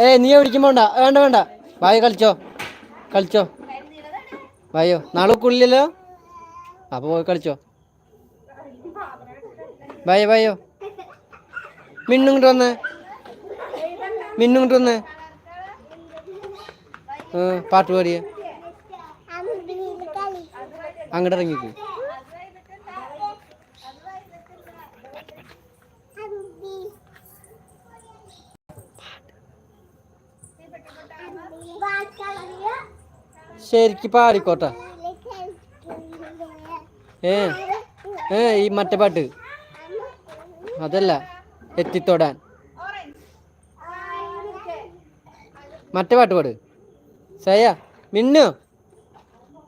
ഏ നീ എവിടേക്കും വേണ്ട വേണ്ട വേണ്ട. വായോ കളിച്ചോ. കളിച്ചോ. വായോ. നാളെ കുള്ളിലോ അപ്പൊ പോയി കളിച്ചോ. വായോ വായോ. മിന്നുങ്ങോട്ട് വന്ന്. ഇങ്ങോട്ട് വന്നേ. പാട്ട് പാടിയ. അങ്ങോട്ട് ഇറങ്ങിക്ക്. ശരിക്ക് പാടിക്കോട്ടെ. ഏ ഏ ഈ മറ്റേ പാട്ട്. അതല്ല എത്തിത്തോടാൻ. മറ്റേ പാട്ട് പാട്. സയ മിന്നു.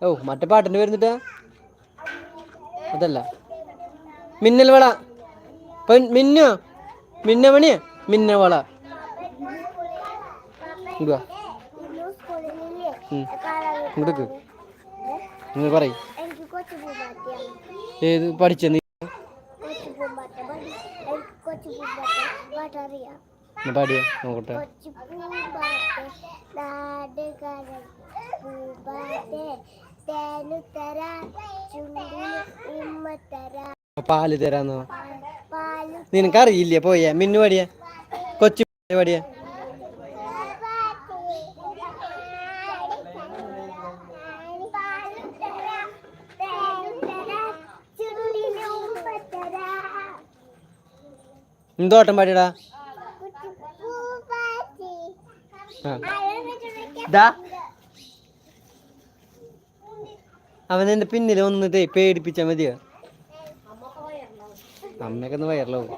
ഓ മറ്റേ പാട്ടിന്റെ വരുന്നിട്ടാ അതല്ല. മിന്നൽ വള മിന്നു. മിന്ന മണി മിന്ന വള ഇങ്ങോട്ട് നിങ്ങൾ പറയും. ഏത് പഠിച്ച നീ? പാടിയ നോക്കട്ടെ. പാൽ തരാന്നോ? നിനക്കറിയില്ല നിനക്കറിയില്ലേ പോയ മിന്നു പാടിയ. കൊച്ചു പാടിയ പാൽ തരാം തേനു തരാം ചുണ്ടിന് ഉമ്മ തരാം പാടിയടാ? ആ. അയാൾ പേടിപ്പിച്ച അവൻ എന്റെ പിന്നിൽ വന്നിട്ടേ പേടിപ്പിച്ചാ മതിയോ? അമ്മയൊക്കെ വയറിലാവും.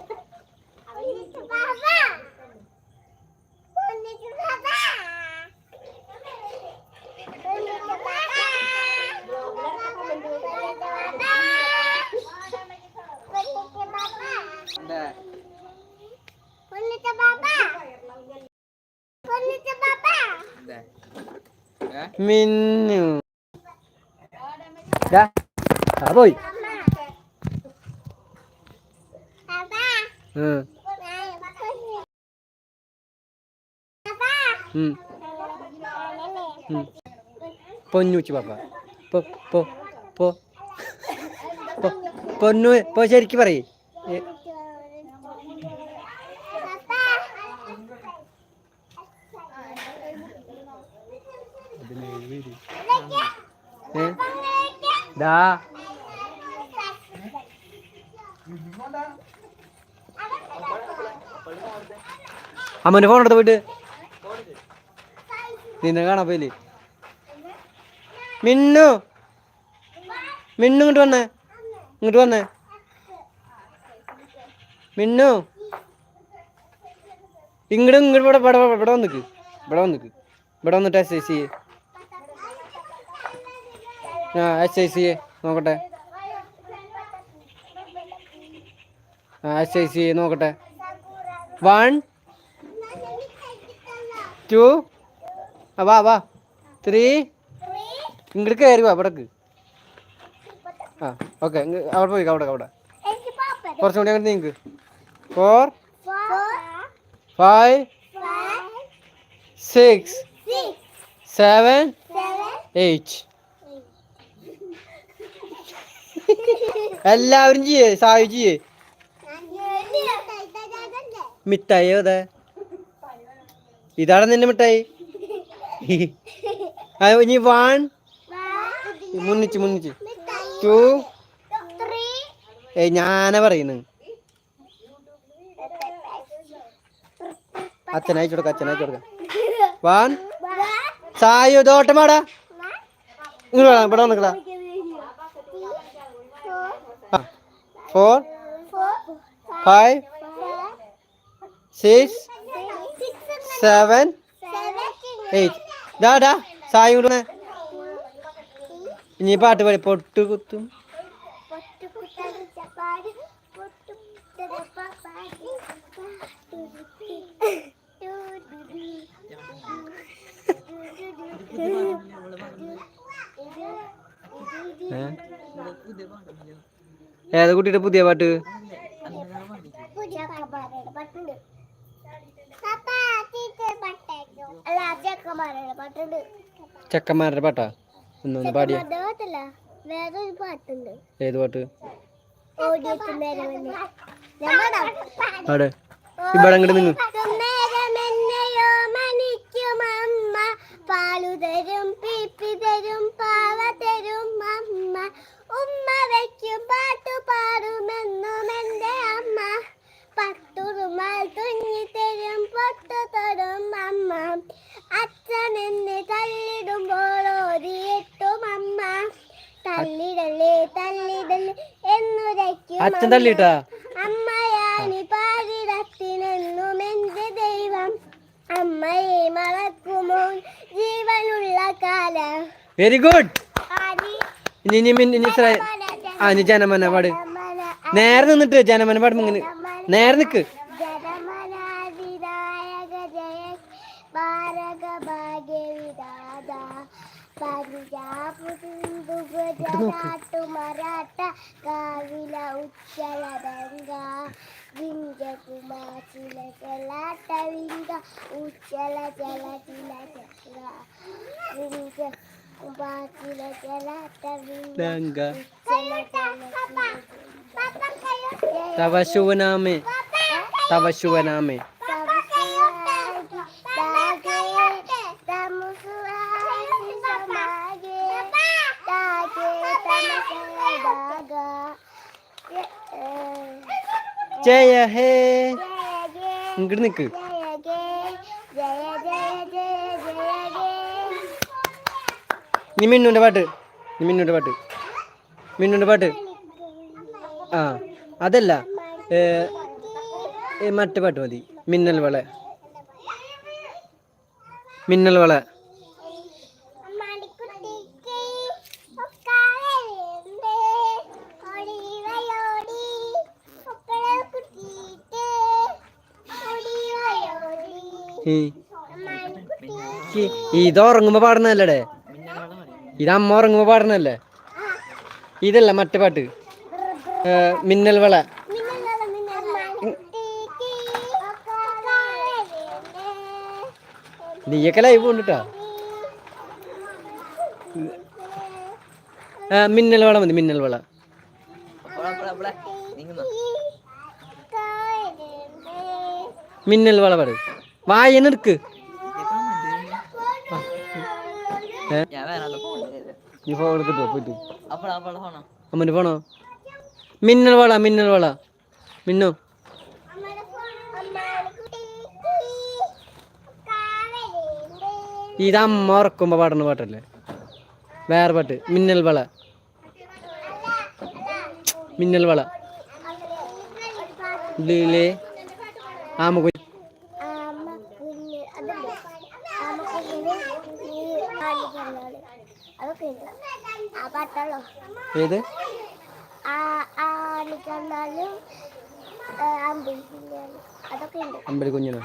മിന്നു. പോയി. ഉം. പാപ്പ. പൊന്നു ശരിക്ക് പറയേ ഏ ദാ അമ്മന് ഫോൺ എടുത്ത് പോയിട്ട്. നിന്നെ കാണാ പോയില്ലേ? മിന്നു. മിന്നു ഇങ്ങോട്ട് വന്നേ. ഇങ്ങോട്ട് വന്നേ. മിന്നു. ഇങ്ങോട്ട് ഇങ്ങോട്ട് ഇവിടെ ഇവിടെ ഇവിടെ വന്നിക്ക്. ഇവിടെ വന്നിക്ക്. ഇവിടെ വന്നിട്ട് എസ് എസ് ആ എസ് ഐ സി നോക്കട്ടെ. ആ എസ് ഐ സി നോക്കട്ടെ. വൺ ടു വാ വാ. ത്രീ. ഇങ്ങോട്ട് കയറി വാ ഇവിടക്ക്. ആ ഓക്കെ അവിടെ പോയി അവിടെ അവിടെ. കുറച്ചും കൂടി അങ്ങോട്ട് നീക്ക്. Four five six seven eight. എല്ലാവരും ചെയ്യേ സായു ചെയ്യേ. മിഠായി അതെ ഇതാണ് നിന്റെ മിഠായി? ഇനി വൺ മുന്നിച്ച് മുന്നിച്ച്. ടു ഏ ഞാനാ പറയുന്നത് അച്ഛൻ അയച്ചു കൊടുക്ക അച്ഛൻ അയച്ചു കൊടുക്ക. വൺ സായു ദോട്ടമാടാ ഇങ്ങനെ ഇവിടെ വന്നിക്കടാ four five six seven eight ഡാ ഡാ സായി ഇനി പാട്ട് പാടി പൊട്ട് കുത്തും ഏതാ കുട്ടിയുടെ പുതിയ പാട്ട്? ചെക്കന്മാരുടെ പാട്ടാ? ഒന്നൊന്ന് പാടിയ. ഏത് പാട്ട്? അവിടെ ഇവിടെ അങ്ങോട്ട് നിങ്ങൾ പാലു തരും പിപ്പി തരും അച്ഛൻ തള്ളിട്ടാ അമ്മയാണി പാതിരത്തിനെന്നും എന്റെ ദൈവം. അമ്മയെ മറക്കുമോ? ജീവനുള്ള കാലം. വെരി ഗുഡ് ഇനി ഇനി ആ ഇനി ജനമന പാട്. നേരെ നിന്നിട്ട് ജനമന പാടുമ്പോ ഇങ്ങനെ നേരെ നിക്ക്. ജനമനാദിനായക ജയ ഭാരക ഭാഗ്യവിദാത പഞ്ചാബ് സിന്ധു ഗുജറാത്ത് മറാഠ കാവില ഉച്ചല ഗംഗ വിഞ്ചകുമാചില ജലാട്ട വിംഗ ഉച്ചല ജല ചില ചക്ര വിഞ്ച ഉപാചില ജലാട്ട വിംഗ ലങ്ക ഉച്ചല ജല തവ ശുവനാമേ തവ ശുവനാമേ ജയ ഹേ. ഇങ്ങോട്ട് നിക്ക്. നീ മിന്നുന്റെ പാട്ട്. നീ മിന്നുന്റെ പാട്ട്. മിന്നുന്റെ പാട്ട്. ആ അതല്ല. മറ്റേ പാട്ട് മതി. മിന്നൽ വള മിന്നൽ വള ഇത് ഉറങ്ങുമ്പോ പാടുന്നല്ലേ ഇത് അമ്മ ഉറങ്ങുമ്പോ പാടുന്നല്ലേ ഇതല്ല മറ്റേ പാട്ട്. മിന്നൽ വള. നീയൊക്കെ ലൈവ് കൊണ്ടിട്ടാ? മിന്നൽ വള മതി മിന്നൽ വള. മിന്നൽ വള പാട്. വായന എടുക്ക്. ഏ? നീ ഫോൺ എടുത്തിട്ടോ പോയിട്ട്. അമ്മന്റെ ഫോണോ മിന്നൽ വള മിന്നൽ വള. മിന്നു. ഇത് അമ്മ ഉറക്കുമ്പോ പാടുന്ന പാട്ടല്ലേ? വേറെ പാട്ട്. മിന്നൽ വള. മിന്നൽ വള. ആമ കുഞ്ഞ് ആമക്കുഞ്ഞ് അതുണ്ട് ആമക്കുഞ്ഞിന് ഈ നാല് കണ്ണാൾ അതൊക്കെ ഉണ്ട് ആ പാട്ടുള്ളോ ഏത്? അമ്പലി ആണിക്കണ്ണാലും അമ്പിളിക്കണ്ണാലും അതൊക്കെ ഉണ്ട് അമ്പലി കുഞ്ഞിനോ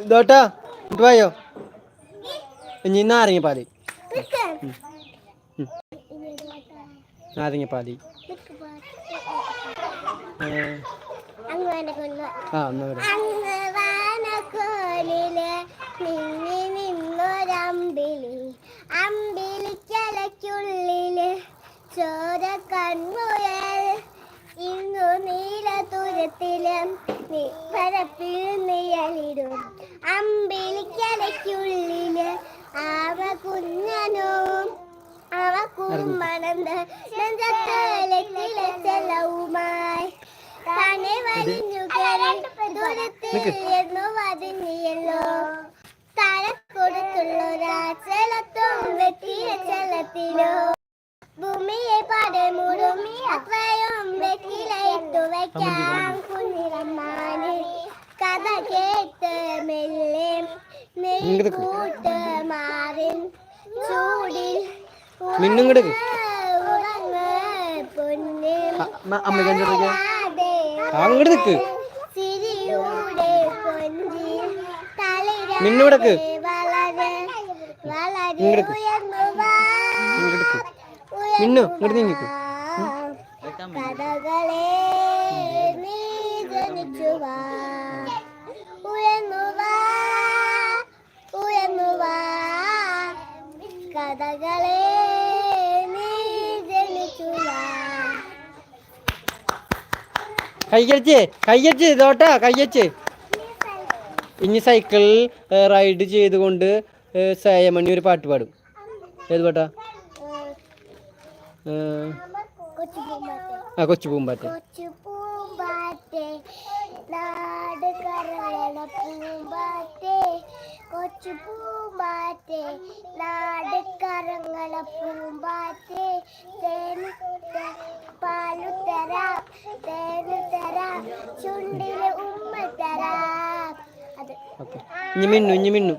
ഇതോട്ടാ ഇട്ട് പോയോ ഇനി നാരങ്ങപ്പാൽ നാരങ്ങപ്പാൽ ആ എന്നാ നിന്നൊരമ്പിളി അമ്പിളിക്കലയ്ക്കുള്ളിൽ ചോര കൺമുയൽ. ഇന്നു നീലതുരത്തിലും പരപ്പിൽ നിഴലിടും. അമ്പിളിക്കലയ്ക്കുള്ളിൽ ആവ കുഞ്ഞനും அவக்கும் மணந்த நெஞ்சத்தலத்தில செல்லவுமாய் தானே வலிஞ்சு தூரத்தில் என்னோ வதங்கியல்லோ தர கொடுத்துள்ளோரா செலத்தும் வெட்டிய செலத்திலோ பூமியை பாடு முழுமி அத்தையும் வெட்டிலை துவைக்காம் குளிரமானே கதை கேட்டு மெல்லே நெல் கூட்டு மாறின் சூடில் മിന്നും കിടക്ക് അങ്ങോട്ട് നിക്ക്. ചിരിയുടെ കൊഞ്ചി തളിര മിന്നു കിടക്ക് വളരെ വളരെ ഇങ്ങോട്ട് മിന്നു ഇങ്ങോട്ട് നീങ്ങിക്കോ. കഥകളെ നീ ജനിച്ചു വാ ഉയർന്നു വാ ഉയർന്നു വാ കഥകളെ നീ ജനിച്ചു വാ കയ്യടിച്ച് കയ്യടിച്ച് ഇതോട്ടാ കയ്യച്ച് ഇനി സൈക്കിൾ റൈഡ് ചെയ്തുകൊണ്ട് സേയമണി ഒരു പാട്ട് പാടും. ഏത് പാട്ടാ? ആ കൊച്ചു പൂമ്പാറ്റ. പൂമ്പാറ്റേ കൊച്ചു പൂമ്പാറ്റേ നാടക്കറങ്ങള പൂമ്പാറ്റേ തേന് പാലു തരാം തേന് തരാം ചുണ്ടിലെ ഉമ്മ തരാം. അത് ഓക്കെ. ഇനി മിന്നു ഇനി മിന്നു.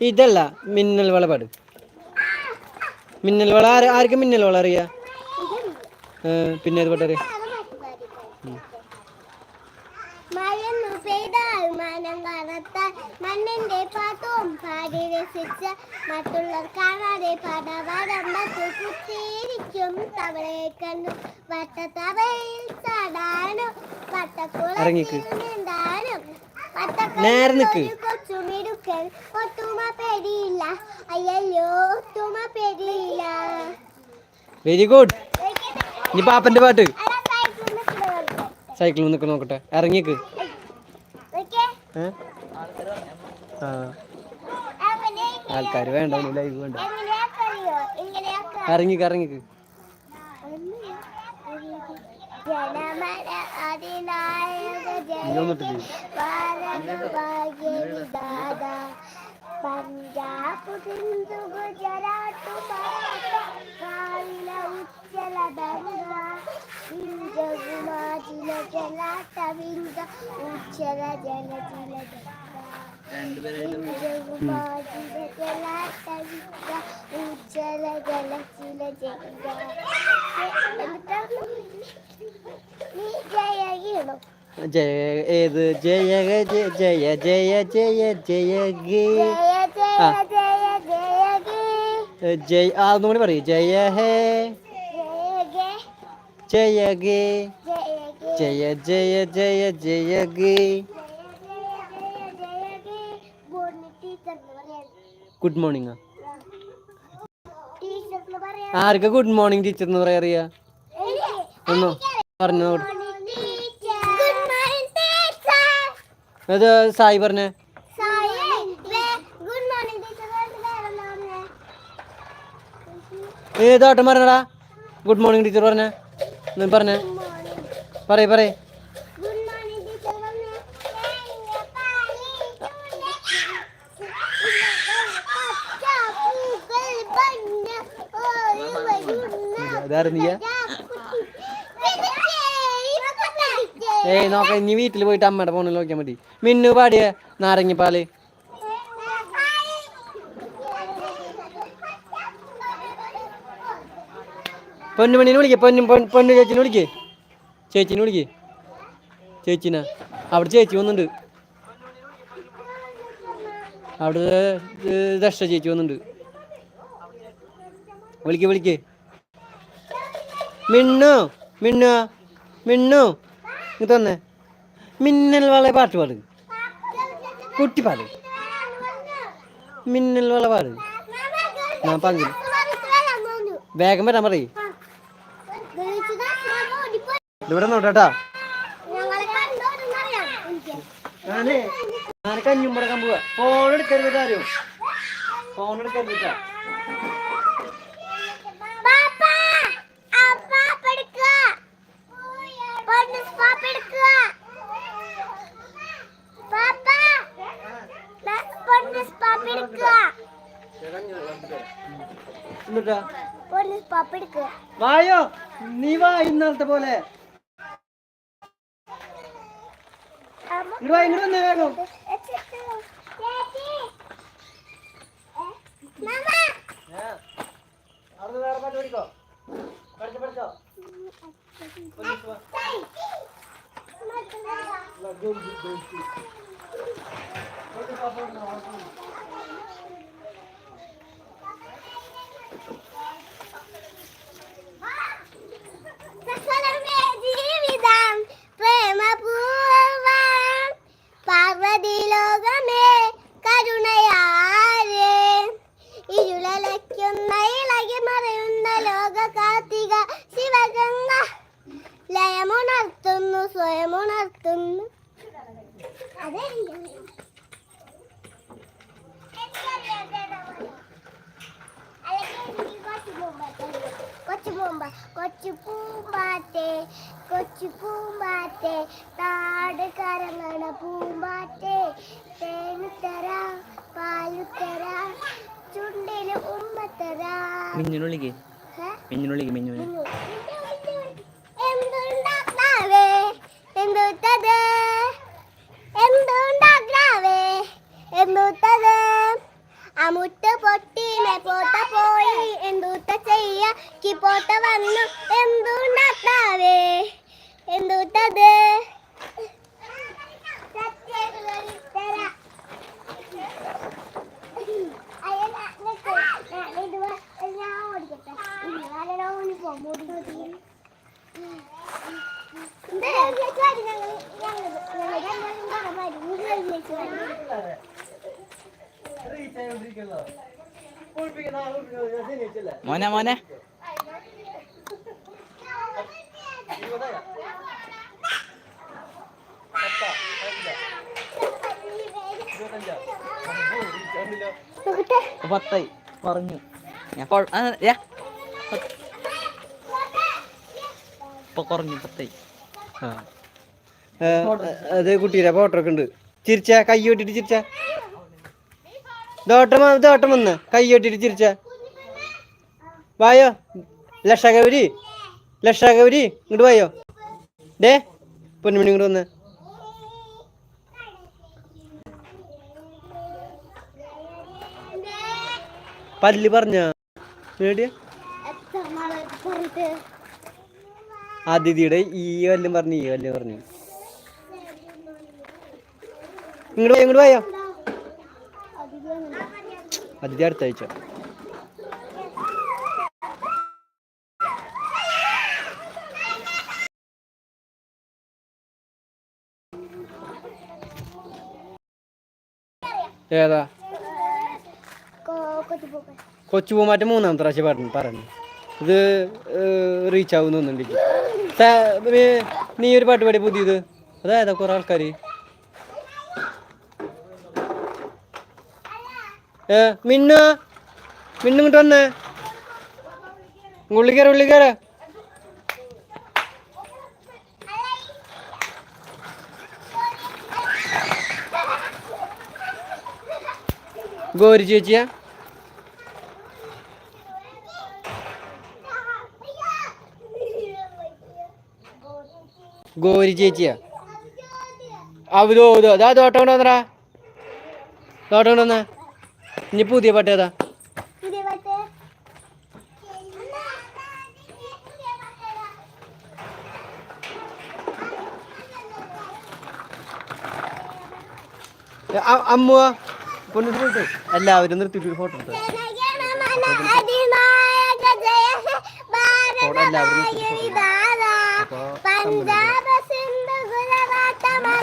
ഇതല്ല മിന്നൽ വള പാട് മിന്നൽ വള ആർക്ക് മിന്നൽ വള അറിയാ? പിന്നെ ഏത് പാട്ട് പാട്ടും പാടി രസിച്ച് മറ്റുള്ളവർ കാണാതെ പടവരമ്പത്ത് കുത്തിയിരിക്കും തവളയെ കണ്ടു വട്ടത്തവയിൽ ചാടാനും. വട്ടക്കുളത്തിൽ നീന്താനും നേരെ നിക്ക്. കൊച്ചുമിടുക്കൻ ഒത്തുമ പെരിയില്ല അയ്യോ ഒത്തുമ പെരിയില്ല വെരി ഗുഡ് ഇനി പാപ്പന്റെ പാട്ട്. സൈക്കിളിൽ നിൽക്ക് നോക്കട്ടെ. ഇറങ്ങിക്ക്. ഓക്കേ ഏ? ആ അങ്ങനെ ആൾക്കാർ വേണ്ട ലൈവ് വേണ്ട. കറങ്ങി ഭാഗ്യവിദാത പഞ്ചാബ് സിന്ധു ഗുജറാത്ത് കാവില ഉജ്ജല ബംഗ. വിഞ്ച ഗുണാചില ജലാട്ട വിഞ്ച ഉജ്ജല ജല ജല. ചില ജഗ നീ ജയ ഗീണോ ജയ ഏത് ജയ ജയ ജയ ജയ ജയ ജയ ഗേ ജയ ആ. ജയ ജയ ജയ ഗീ ജയ ആ ഒന്നും ഗുഡ് മോർണിംഗ് ആർക്ക് ഗുഡ് മോർണിംഗ് ടീച്ചർ എന്ന് പറയാ അറിയാ? ഒന്നോ പറഞ്ഞു അത് സായി പറഞ്ഞേ. ഏതോട്ടം പറഞ്ഞടാ? ഗുഡ് മോർണിംഗ് ടീച്ചർ പറഞ്ഞേ. പറഞ്ഞേ. പറയ പറയ്. അതാരും നീയാ? ഏയ് നോക്ക ഇനി വീട്ടിൽ പോയിട്ട് അമ്മയുടെ ഫോണിൽ നോക്കിയാൽ മതി. മിന്നു പാടിയ നാരങ്ങിപ്പാൽ. പൊന്നുമണിനെ വിളിക്കേ പൊന്നു പൊന്നു ചേച്ചിനെ വിളിക്കേ. ചേച്ചിനെ വിളിക്കേ. ചേച്ചിനാ. അവിടെ ചേച്ചി വന്നുണ്ട്. അവിടെ ദക്ഷ ചേച്ചി വന്നുണ്ട്. വിളിക്കേ വിളിക്കേ. മിന്നു മിന്നു മിന്നു. ഇങ്ങ് തന്നെ. മിന്നൽ വള പാട്ട് പാട്. കുട്ടി പാട്. മിന്നൽ വള പാട്. ഞാൻ പങ്കു വേഗം വരാൻ പറയ്. ഇവിടെ നോട്ടാ ഞാനേ ഞാൻ കഞ്ഞും പറക്കാൻ പോവാ. ഫോൺ എടുക്കരുത് ആരും. ഫോൺ എടുക്കരുത് പാപ്പാ ആ പാപ്പ എടുക്കുക പൊന്നു പാപ്പ എടുക്കുക പാപ്പാ ദാ പൊന്നു പാപ്പ എടുക്കുക വായോ? നീ വാ ഇന്നലത്തെ പോലെ. ഇങ്ങോട്ട് വന്നേ വേഗം അവിടെ വേറെ പാട്ട് പഠിക്കോ പഠിച്ചോ പഠിച്ചോ മക്കളെ സകലമേ ജീവിതം പ്രേമപൂർവം പാർവതി ലോകമേ കരുണയാരേ ഇരുളലയ്ക്കുന്ന ഇളകി മറയുന്ന ലോക കാർത്തിക ശിവഗംഗ ലയമുണർത്തുന്നു സ്വയമുണർത്തുന്നു അതെ കൊച്ചു പൂമ്പ കൊച്ചു പൂമ്പാറ്റെ കൊച്ചു പൂമ്പാറ്റെ താട് കരങ്ങണ പൂമ്പാറ്റെ തേനുത്തര പാലുത്തര ചുണ്ടിൽ ഉമ്മത്തര മിന്നുള്ളിക്ക് ഏ? മിന്നുള്ളിക്ക് മിന്നുള്ളി മിന്നു. എന്തുണ്ടാക്കാവേ എന്തുട്ടത് എന്തുണ്ടാക്കാവേ എന്തുട്ടത് അമുട്ട പോട്ട പോയി. എന്തൂത്ത ചെയ്യ? കിപ്പോട്ട വന്നു. എന്തുണ്ടാത്താവേ എന്തുട്ടത് ഞാൻ ഓടിക്കട്ടെ ഞാനോ യൂണിഫോം ഓടിക്കട്ടെ മോനെ മോനെ. പത്തായി. പറഞ്ഞു. ഇപ്പൊ കുറഞ്ഞു പത്തായി. അതെ കുട്ടിയിലെ ഫോട്ടോ ഒക്കെ ഉണ്ട്. ചിരിച്ച കൈ ഓട്ടിട്ട് ചിരിച്ച. ദോട്ടം ദോട്ടം വന്ന്. കൈ കൊട്ടിട്ട് ചിരിച്ച. വായോ? ലക്ഷകൗരി? ലക്ഷകൗരി? ഇങ്ങോട്ട് വായോ? ഡേ പൊന്നുമണി ഇങ്ങോട്ട് വന്ന്. പല്ല് പറഞ്ഞ? അതിഥിയുടെ ഈ വല്ലം പറഞ്ഞു ഈ വല്ലം പറഞ്ഞു. ഇങ്ങോട്ട് പോയോ ഇങ്ങോട്ട് പോയോ അതിഥി അടുത്ത ഏതാ? കൊച്ചു പൂമാറ്റം മൂന്നാമത്തെ പ്രാവശ്യം പറഞ്ഞു പറഞ്ഞു. ഇത് റീച്ച് ആവുന്നുണ്ടെങ്കിൽ നീ ഒരു പാട്ട് പാടി പുതിയത്? അതായതാ കുറെ ആൾക്കാർ മിന്നു. മിന്നു ഇങ്ങോട്ട് വന്നേ. ഉള്ളി കയറ ഗോരി ചേച്ചിയാ? ഗോരി ചേച്ചിയാ? അവരോ ഇതോ അതാ തോട്ടം കൊണ്ട് വന്നടാ തോട്ടം കൊണ്ട് വന്ന ഇനി പുതിയ പാട്ട് ഏതാ? അമ്മ അമ്മുവാ പൊന്നു എല്ലാവരും നിർത്തിയിട്ട് ഫോട്ടോ എടുത്തു.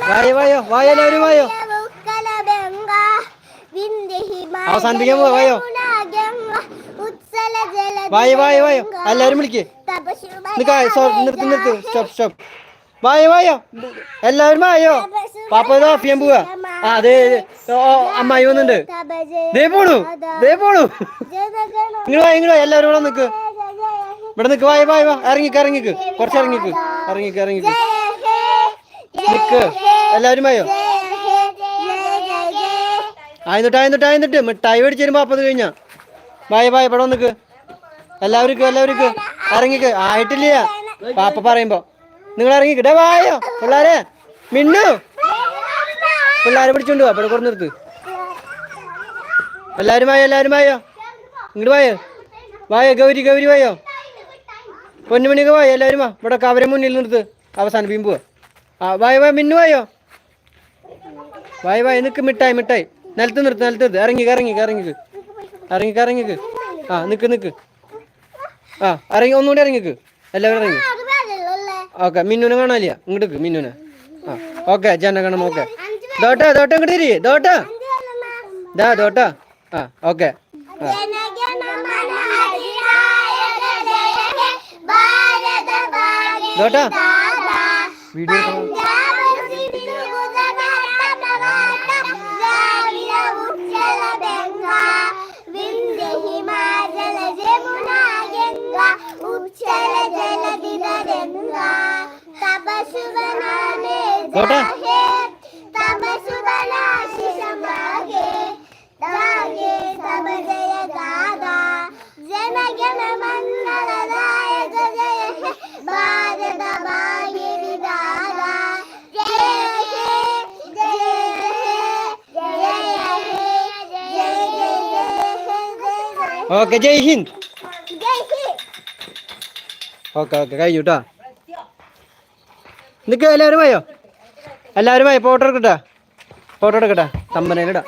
വായോ വായോ എല്ലാവരും വായോ. അവസാനിപ്പിക്കാൻ എല്ലാവരും വിളിക്കേ. നിർത്ത് നിർത്ത്. Stop stop. വായോ വായോ. എല്ലാവരും വായോ. പാപ്പ ഓഫ് പോവാ. ആ അമ്മായി വന്നുണ്ട്. ദേ പോണു ദേ പോണു. ഇങ്ങോട്ട് വാ എല്ലാവരും ഇവിടെ നിക്ക്. ഇവിടെ നിക്ക്. വായ വായ. ഇറങ്ങിക്ക് ഇറങ്ങിക്ക്. കുറച്ച് ഇറങ്ങിക്ക്. ഇറങ്ങിക്ക് ഇറങ്ങിക്ക്. നിക്ക്. എല്ലാവരും വായോ. ആയിന്നിട്ട് ആയിന്നിട്ട് ആയിന്നിട്ട്. മിഠായി മേടിച്ച് തരുമ്പോ അപ്പത് കഴിഞ്ഞാ. ബായ ബായ് ഇവിടെ നിക്ക് എല്ലാവർക്കും എല്ലാവർക്കും. ഇറങ്ങിക്ക്. ആയിട്ടില്ല. പാപ്പ പറയുമ്പോ നിങ്ങൾ ഇറങ്ങിക്ക്. ഡേ വായോ. പിള്ളാരെ മിന്നു. പിള്ളാരെ പിടിച്ചോണ്ട് പോവാ ഇവിടെ കുറഞ്ഞ് നിർത്ത് എല്ലാവരും വായോ എല്ലാവരും വായോ. ഇങ്ങോട്ട് വായോ. വായോ ഗൗരി ഗൗരി വായോ. പൊന്നുമണിയൊക്കെ വായോ. എല്ലാവരും വാ. ഇവിടെ കവരെ മുന്നിൽ നിർത്ത് അവസാനം പോവാ ആ വായ വായോ. മിന്നു വായോ. വായ വായ. നിക്ക് മിഠായി മിഠായി. നിലത്ത് നിർത്ത് നിലത്ത് നിർത്ത്. ഇറങ്ങി ഇറങ്ങി ഇറങ്ങിക്ക് ഇറങ്ങിക്ക് ഇറങ്ങിക്ക് ആ നിക്ക് നിക്ക്. ആ ഇറങ്ങി. ഒന്നുകൂടി ഇറങ്ങിക്ക് എല്ലാവരും ഇറങ്ങി. ഓക്കെ മിന്നുനെ കാണാനില്ല. ഇങ്ങോട്ട് മിന്നുനെ. ആ ഓക്കെ ജനഗണം ഓക്കെ. ദോട്ട ദോട്ട ഇങ്ങോട്ട് തിരി ദോട്ട. ദാ ദോട്ട. ആ ഓക്കെ. ആ. ദോട്ട. വീഡിയോ ദോട്ട ജനഗണ മംഗളദായക ജയ ഹേ ഭാരത ഭാഗ്യ വിധാത ജയ ഹേ ജയ ഹേ ജയ ഹേ ജയ ജയ ജയ ഓക്കെ ജയ് ഹിന്ദ് ജയ ഹേ ഓക്കെ ഓക്കെ. കഴിഞ്ഞു കേട്ടോ നിൽക്കുക എല്ലാവരും പോയോ? എല്ലാവരും പോയോ? ഫോട്ടോ എടുക്കട്ടെ? ഫോട്ടോ എടുക്കട്ടെ? തമ്പനയിലിടാം